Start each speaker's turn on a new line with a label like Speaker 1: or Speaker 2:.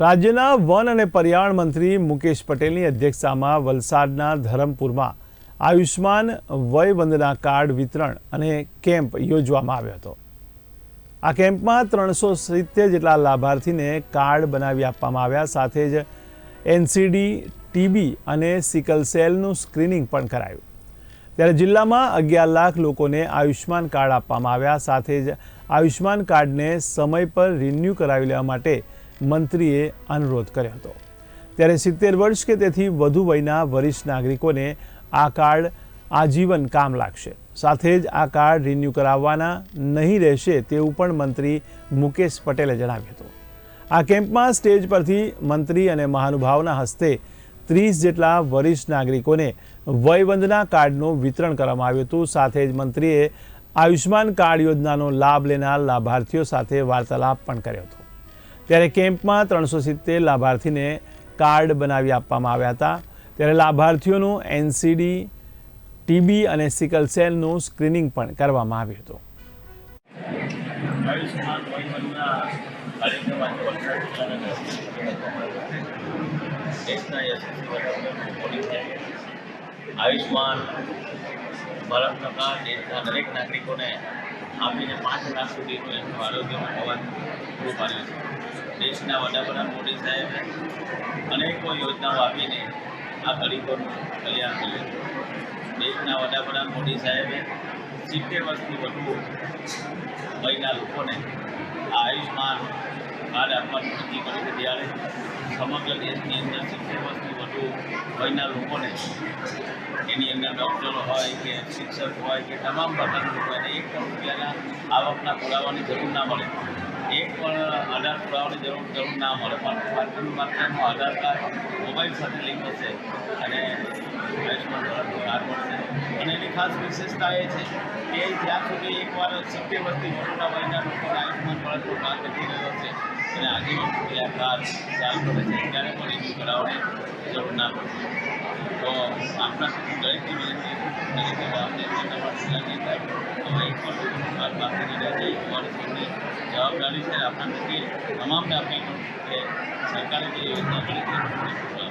Speaker 1: રાજ્યના વન અને પર્યાવરણ મંત્રી મુકેશ પટેલની અધ્યક્ષતામાં વલસાડના ધરમપુરમાં આયુષ્માન વય વંદના કાર્ડ વિતરણ અને કેમ્પ યોજવામાં આવ્યો હતો. આ કેમ્પમાં ત્રણસો સિત્તેર જેટલા લાભાર્થીને કાર્ડ બનાવી આપવામાં આવ્યા, સાથે જ એનસીડી, ટીબી અને સિકલ સેલનું સ્ક્રીનિંગ પણ કરાયું. ત્યારે જિલ્લામાં અગિયાર લાખ લોકોને આયુષ્માન કાર્ડ આપવામાં આવ્યા, સાથે જ આયુષ્માન કાર્ડને સમય પર રિન્યૂ કરાવી લેવા માટે મંત્રીએ અનુરોધ કર્યો હતો. ત્યારે સિત્તેર વર્ષ કે તેથી વધુ વયના વરિષ્ઠ નાગરિકોને આ કાર્ડ આજીવન કામ લાગશે. સાથે જ આ કાર્ડ રિન્યૂ કરાવવાના નહીં રહેશે તેવું પણ મંત્રી મુકેશ પટેલે જણાવ્યું હતું. આ કેમ્પમાં સ્ટેજ પરથી મંત્રી અને મહાનુભાવના હસ્તે ત્રીસ જેટલા વરિષ્ઠ નાગરિકોને વયવંદના કાર્ડનું વિતરણ કરવામાં આવ્યું હતું. સાથે જ મંત્રીએ આયુષ્માન કાર્ડ યોજનાનો લાભ લેનાર લાભાર્થીઓ સાથે વાર્તાલાપ પણ કર્યો હતો. ત્યારે કેમ્પમાં ત્રણસો સિત્તેર લાભાર્થીને કાર્ડ બનાવી આપવામાં આવ્યા હતા. ત્યારે લાભાર્થીઓનું એનસીડી, ટીબી અને સિકલ સેલનું સ્ક્રીનિંગ પણ કરવામાં આવ્યું હતું.
Speaker 2: આયુષ્માન કાર્ડ, દેશના દરેક નાગરિકોને આપીને પાંચ લાખ સુધીનું એમનું આરોગ્યમાં અવાજ પૂરું પાડ્યું છે. દેશના વડાપ્રધાન મોદી સાહેબે અનેકો યોજનાઓ આપીને આ ગરીબોનું કલ્યાણ કર્યું. દેશના વડાપ્રધાન મોદી સાહેબે સિત્તેર વર્ષથી વધુ વયના લોકોને આ આયુષ્માન કાર્ડ આપવાનું નક્કી કર્યું છે. ત્યારે સમગ્ર દેશની અંદર સિત્તેર વર્ષથી વધુ વયના લોકોને એની અંદર ડૉક્ટરો હોય કે શિક્ષક હોય કે તમામ પ્રકારના લોકો એને એક પણ રૂપિયાના આવકના પુરાવાની જરૂર ના મળે. એક પણ આધાર પુરાવાની જરૂર જરૂર ના મળે. પણ માત્ર માત્ર આધાર કાર્ડ મોબાઈલ સાથે લિંક હશે અને આયુષ્યમાન ભારતનો કાર્ડ મળશે. અને એની ખાસ વિશેષતા એ છે કે જ્યાં સુધી એકવાર સત્ય વર્ષથી મોટા વયના લોકોને આયુષ્યમાન ભારતનો કાર્ડ નથી રહ્યો છે અને આજીવન સુધી કાર્ડ ચાલુ રહે છે, ત્યારે પણ એની કરાવવાની જરૂર ના પડશે જવાબદારી છે આપણા થકી તમામને અપીલ કરું છું કે સરકારે જે યોજના કરી છે